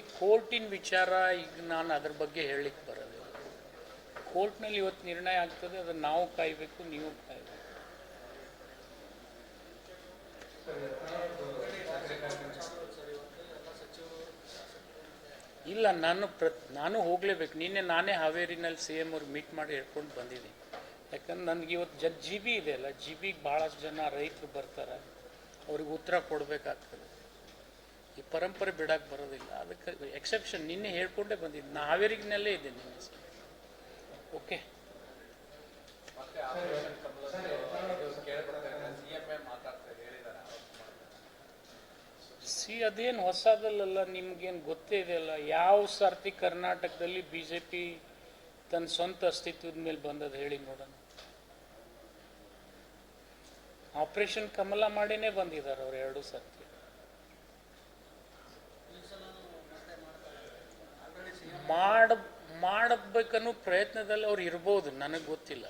ನೋಡಿ ಕೋರ್ಟಿನ ವಿಚಾರ ಈಗ ನಾನು ಅದ್ರ ಬಗ್ಗೆ ಹೇಳಲಿಕ್ಕೆ ಬರೋದು. ಕೋರ್ಟ್ನಲ್ಲಿ ಇವತ್ತು ನಿರ್ಣಯ ಆಗ್ತದೆ, ಅದನ್ನು ನಾವು ಕಾಯಬೇಕು, ನೀವು ಕಾಯಬೇಕು. ಇಲ್ಲ, ನಾನು ಪ್ರ ನಾನು ಹೋಗಲೇಬೇಕು. ನಿನ್ನೆ ನಾನೇ ಹಾವೇರಿನಲ್ಲಿ ಸಿ ಎಂ ಅವ್ರು ಮೀಟ್ ಮಾಡಿ ಹೇಳ್ಕೊಂಡು ಬಂದಿದ್ದೀನಿ. ಯಾಕಂದ್ರೆ ನನಗೆ ಇವತ್ತು ಜ, ಜಿ ಬಿ ಇದೆ ಅಲ್ಲ, ಜಿ ಬಿಗೆ ಭಾಳಷ್ಟು ಜನ ರೈತರು ಬರ್ತಾರೆ. ಅವ್ರಿಗೆ ಉತ್ತರ ಕೊಡಬೇಕಾಗ್ತದೆ. ಈ ಪರಂಪರೆ ಬಿಡಕ್ಕೆ ಬರೋದಿಲ್ಲ. ಅದಕ್ಕೆ ಎಕ್ಸೆಪ್ಷನ್ ನಿನ್ನೆ ಹೇಳ್ಕೊಂಡೇ ಬಂದಿದ್ದು. ನಾ ಹಾವೇರಿಗಿನಲ್ಲೇ ನಿನ್ನೆ ಓಕೆ ಸಿ, ಅದೇನು ಹೊಸದಲ್ಲ ನಿಮ್ಗೇನು ಗೊತ್ತೇ ಇದೆಯಲ್ಲ ಯಾವ ಸರ್ತಿ ಕರ್ನಾಟಕದಲ್ಲಿ ಬಿ ಜೆ ಪಿ ತನ್ನ ಸ್ವಂತ ಅಸ್ತಿತ್ವದ ಮೇಲೆ ಬಂದದ್ದು ಹೇಳಿ ನೋಡೋಣ. ಆಪರೇಷನ್ ಕಮಲ ಮಾಡಿನೇ ಬಂದಿದ್ದಾರೆ ಅವ್ರು ಎರಡು ಸರ್ತಿ. ಮಾಡ, ಮಾಡಬೇಕನ್ನೋ ಪ್ರಯತ್ನದಲ್ಲಿ ಅವ್ರು ಇರ್ಬೋದು, ನನಗೆ ಗೊತ್ತಿಲ್ಲ.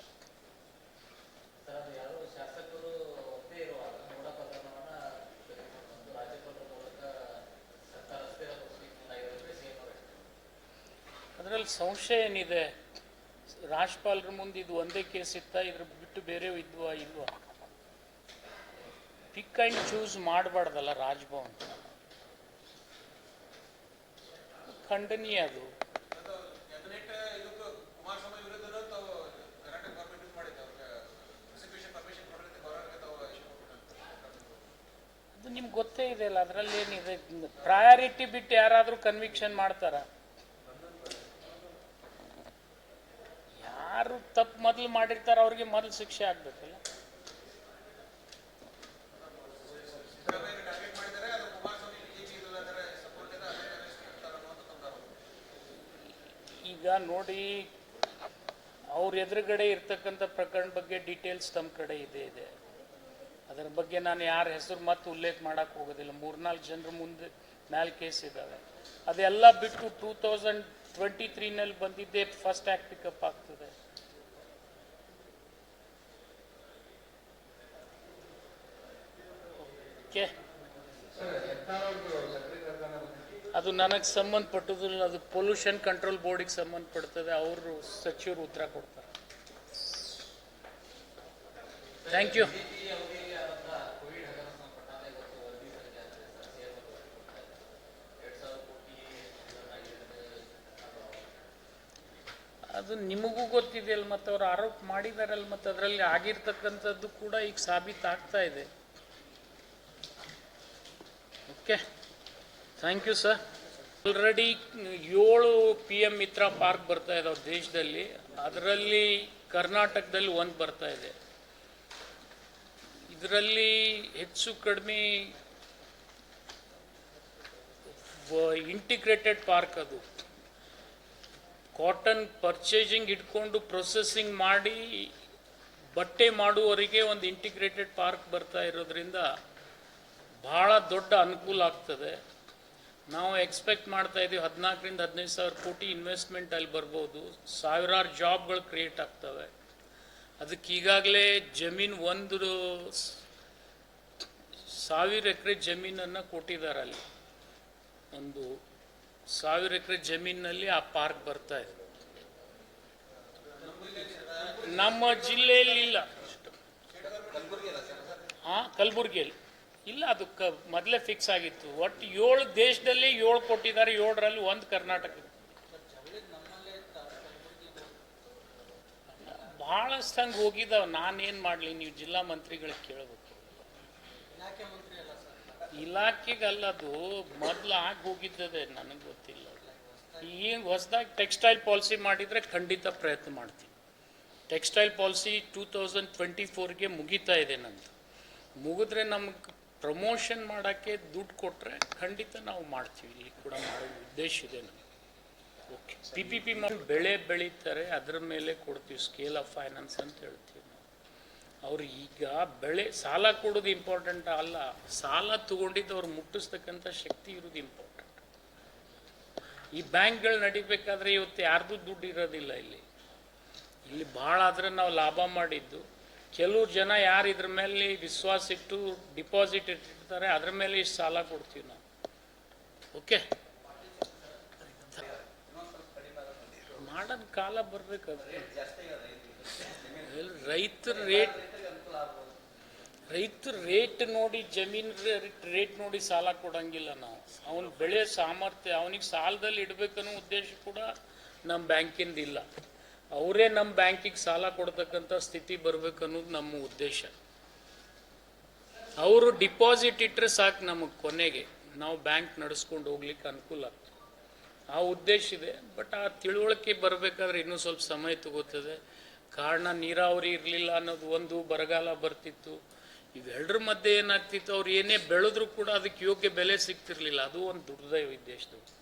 ಅದರಲ್ಲಿ ಸಂಶಯ ಏನಿದೆ? ರಾಜ್ಪಾಲರ ಮುಂದೆ ಇದು ಒಂದೇ ಕೇಸ್ ಇತ್ತ? ಇದ್ರ ಬಿಟ್ಟು ಬೇರೆ ಇದ್ವಾ ಇಲ್ವಾ? ಪಿಕ್ ಆ್ಯಂಡ್ ಚೂಸ್ ಮಾಡಬಾರ್ದಲ್ಲ ರಾಜ್ಭವನ್. ಖಂಡನೀಯ ಅದು. ನಿಮ್ಗೆ ಗೊತ್ತೇ ಇದೆ ಅಲ್ಲ ಅದರಲ್ಲಿ ಏನಿದೆ? ಪ್ರಯಾರಿಟಿ ಬಿಟ್ಟು ಯಾರಾದರೂ ಕನ್ವಿಕ್ಷನ್ ಮಾಡ್ತಾರ? ಯಾರು ತಪ್ಪು ಮೊದಲು ಮಾಡಿರ್ತಾರ ಅವ್ರಿಗೆ ಮೊದಲು ಶಿಕ್ಷೆ ಆಗ್ಬೇಕಲ್ಲ. ಈಗ ನೋಡಿ, ಅವ್ರ ಎದುರುಗಡೆ ಇರ್ತಕ್ಕಂಥ ಪ್ರಕರಣ ಬಗ್ಗೆ ಡೀಟೇಲ್ಸ್ ತಮ್ಮ ಕಡೆ ಇದೆ ಇದೆ. ಅದರ ಬಗ್ಗೆ ನಾನು ಯಾರ ಹೆಸರು ಮತ್ತೆ ಉಲ್ಲೇಖ ಮಾಡಕ್ಕೆ ಹೋಗೋದಿಲ್ಲ. ಮೂರ್ನಾಲ್ಕು ಜನರ ಮುಂದೆ ಮ್ಯಾಲ್ ಕೇಸ್ ಇದ್ದಾವೆ ಅದೆಲ್ಲ ಬಿಟ್ಟು ಟೂ ತೌಸಂಡ್ ಟ್ವೆಂಟಿ ತ್ರೀನಲ್ಲಿ ಬಂದಿದ್ದೇ ಫಸ್ಟ್ ಆ್ಯಕ್ಟ್ ಪಿಕಪ್ ಆಗ್ತದೆ. ಅದು ನನಗೆ ಸಂಬಂಧಪಟ್ಟದಿಲ್ಲ ಅದು ಪೊಲ್ಯೂಷನ್ ಕಂಟ್ರೋಲ್ ಬೋರ್ಡಿಗೆ ಸಂಬಂಧಪಡ್ತದೆ. ಅವರು ಸಚಿವರು ಉತ್ತರ ಕೊಡ್ತಾರೆ. ಥ್ಯಾಂಕ್ ಯು ಅದು ನಿಮಗೂ ಗೊತ್ತಿದೆಯಲ್ಲ ಮತ್ತು ಅವ್ರು ಆರೋಪ ಮಾಡಿದಾರಲ್ಲ ಮತ್ತು ಅದರಲ್ಲಿ ಆಗಿರ್ತಕ್ಕಂಥದ್ದು ಕೂಡ ಈಗ ಸಾಬೀತಾಗ್ತಾ ಇದೆ. Okay thank you sir already ಏಳು ಪಿ ಎಂ ಮಿತ್ರ ಪಾರ್ಕ್ ಬರ್ತಾ ಇದಾವೆ ದೇಶದಲ್ಲಿ. ಅದರಲ್ಲಿ ಕರ್ನಾಟಕದಲ್ಲಿ ಒಂದು ಬರ್ತಾ ಇದೆ. ಇದರಲ್ಲಿ ಹೆಚ್ಚು ಕಡಿಮೆ ಇಂಟಿಗ್ರೇಟೆಡ್ ಪಾರ್ಕ್ ಅದು. ಕಾಟನ್ ಪರ್ಚೇಸಿಂಗ್ ಇಟ್ಕೊಂಡು ಪ್ರೊಸೆಸಿಂಗ್ ಮಾಡಿ ಬಟ್ಟೆ ಮಾಡುವವರಿಗೆ ಒಂದು ಇಂಟಿಗ್ರೇಟೆಡ್ ಪಾರ್ಕ್ ಬರ್ತಾ ಇರೋದ್ರಿಂದ ಭಾಳ ದೊಡ್ಡ ಅನುಕೂಲ ಆಗ್ತದೆ. ನಾವು ಎಕ್ಸ್ಪೆಕ್ಟ್ ಮಾಡ್ತಾ ಇದ್ದೀವಿ ಹದಿನಾಲ್ಕರಿಂದ ಹದಿನೈದು ಸಾವಿರ ಕೋಟಿ ಇನ್ವೆಸ್ಟ್ಮೆಂಟ್ ಅಲ್ಲಿ ಬರ್ಬೋದು. ಸಾವಿರಾರು ಜಾಬ್ಗಳು ಕ್ರಿಯೇಟ್ ಆಗ್ತವೆ. ಅದಕ್ಕೆ ಈಗಾಗಲೇ ಜಮೀನು ಒಂದು ಸಾವಿರ ಎಕರೆ ಜಮೀನನ್ನು ಕೊಟ್ಟಿದ್ದಾರೆ ಅಲ್ಲಿ. ಒಂದು ಸಾವಿರ ಎಕರೆ ಜಮೀನಿನಲ್ಲಿ ಆ ಪಾರ್ಕ್ ಬರ್ತಾ ಇದೆ. ನಮ್ಮ ಜಿಲ್ಲೆಯಲ್ಲಿ ಇಲ್ಲ. ಹಾಂ ಕಲಬುರಗಿಯಲ್ಲಿ. ಇಲ್ಲ, ಅದು ಕ, ಮೊದಲೇ ಫಿಕ್ಸ್ ಆಗಿತ್ತು. ಒಟ್ಟು ಏಳು ದೇಶದಲ್ಲಿ ಏಳು ಕೊಟ್ಟಿದ್ದಾರೆ, ಏಳರಲ್ಲಿ ಒಂದು ಕರ್ನಾಟಕ. ಭಾಳಷ್ಟು ಹಂಗೆ ಹೋಗಿದ್ದಾವೆ ನಾನೇನು ಮಾಡಲಿ? ನೀವು ಜಿಲ್ಲಾ ಮಂತ್ರಿಗಳಿಗೆ ಕೇಳಬೇಕು. ಇಲಾಖೆಗಲ್ಲ ಅದು ಮೊದಲು ಆಗಿ ಹೋಗಿದ್ದದೆ, ನನಗೆ ಗೊತ್ತಿಲ್ಲ. ಈಗ ಹೊಸದಾಗಿ ಟೆಕ್ಸ್ಟೈಲ್ ಪಾಲಿಸಿ ಮಾಡಿದರೆ ಖಂಡಿತ ಪ್ರಯತ್ನ ಮಾಡ್ತೀನಿ. Textile policy two thousand twenty ಫೋರ್ಗೆ ಮುಗಿತಾ ಇದೆ ನಂದು. ಮುಗಿದ್ರೆ ನಮ್ಗೆ ಪ್ರಮೋಷನ್ ಮಾಡೋಕ್ಕೆ ದುಡ್ಡು ಕೊಟ್ಟರೆ ಖಂಡಿತ ನಾವು ಮಾಡ್ತೀವಿ. ಇಲ್ಲಿ ಕೂಡ ಮಾಡೋ ಉದ್ದೇಶ ಇದೆ ನಮಗೆ. ಓಕೆ ಪಿ ಪಿ ಪಿ ಬೆಳೆ ಬೆಳೀತಾರೆ, ಅದರ ಮೇಲೆ ಕೊಡ್ತೀವಿ. ಸ್ಕೇಲ್ ಆಫ್ ಫೈನಾನ್ಸ್ ಅಂತ ಹೇಳ್ತೀವಿ. ಅವ್ರು ಈಗ ಬೆಳೆ, ಸಾಲ ಕೊಡೋದು ಇಂಪಾರ್ಟೆಂಟ್ ಅಲ್ಲ. ಸಾಲ ತಗೊಂಡಿದ್ದು ಅವ್ರು ಮುಟ್ಟಿಸ್ತಕ್ಕಂಥ ಶಕ್ತಿ ಇರೋದು ಇಂಪಾರ್ಟೆಂಟ್ ಈ ಬ್ಯಾಂಕ್ಗಳು ನಡಿಬೇಕಾದ್ರೆ ಇವತ್ತು ಯಾರ್ದು ದುಡ್ಡು ಇರೋದಿಲ್ಲ ಇಲ್ಲಿ. ಇಲ್ಲಿ ಭಾಳ ಆದರೆ ನಾವು ಲಾಭ ಮಾಡಿದ್ದು. ಕೆಲವು ಜನ ಯಾರು ಇದ್ರ ಮೇಲೆ ವಿಶ್ವಾಸ ಇಟ್ಟು ಡಿಪಾಸಿಟ್ ಇಟ್ಟಿರ್ತಾರೆ, ಅದ್ರ ಮೇಲೆ ಇಷ್ಟು ಸಾಲ ಕೊಡ್ತೀವಿ ನಾವು. ಓಕೆ ಮಾಡೋದು ಕಾಲ ಬರಬೇಕಾದ್ರೆ ರೈತರ ರೇಟ್ ರೈತರ ರೇಟ್ ನೋಡಿ ಜಮೀನ್ ರೇಟ್ ನೋಡಿ ಸಾಲ ಕೊಡಂಗಿಲ್ಲ ನಾವು. ಅವನು ಬೆಳೆ ಸಾಮರ್ಥ್ಯ, ಅವನಿಗೆ ಸಾಲದಲ್ಲಿ ಇಡಬೇಕನ್ನೋ ಉದ್ದೇಶ ಕೂಡ ನಮ್ಮ ಬ್ಯಾಂಕಿಂದ ಇಲ್ಲ. ಅವರೇ ನಮ್ಮ ಬ್ಯಾಂಕಿಗೆ ಸಾಲ ಕೊಡ್ತಕ್ಕಂಥ ಸ್ಥಿತಿ ಬರ್ಬೇಕನ್ನೋದು ನಮ್ಮ ಉದ್ದೇಶ. ಅವರು ಡಿಪಾಸಿಟ್ ಇಟ್ಟರೆ ಸಾಕು ನಮಗೆ ಕೊನೆಗೆ. ನಾವು ಬ್ಯಾಂಕ್ ನಡೆಸ್ಕೊಂಡು ಹೋಗ್ಲಿಕ್ಕೆ ಅನುಕೂಲ ಆಗ್ತದೆ. ಆ ಉದ್ದೇಶ ಇದೆ, ಬಟ್ ಆ ತಿಳುವಳಿಕೆ ಬರಬೇಕಾದ್ರೆ ಇನ್ನೂ ಸ್ವಲ್ಪ ಸಮಯ ತಗೋತದೆ. ಕಾರಣ ನೀರಾವರಿ ಇರಲಿಲ್ಲ ಅನ್ನೋದು ಒಂದು ಬರಗಾಲ ಬರ್ತಿತ್ತು. ಇವೆಲ್ಲರ ಮಧ್ಯೆ ಏನಾಗ್ತಿತ್ತು, ಅವ್ರು ಏನೇ ಬೆಳೆದ್ರೂ ಕೂಡ ಅದಕ್ಕೆ ಯೋಗ್ಯ ಬೆಲೆ ಸಿಗ್ತಿರ್ಲಿಲ್ಲ. ಅದು ಒಂದು ದುರ್ದೈವ ದೇಶದ್ದು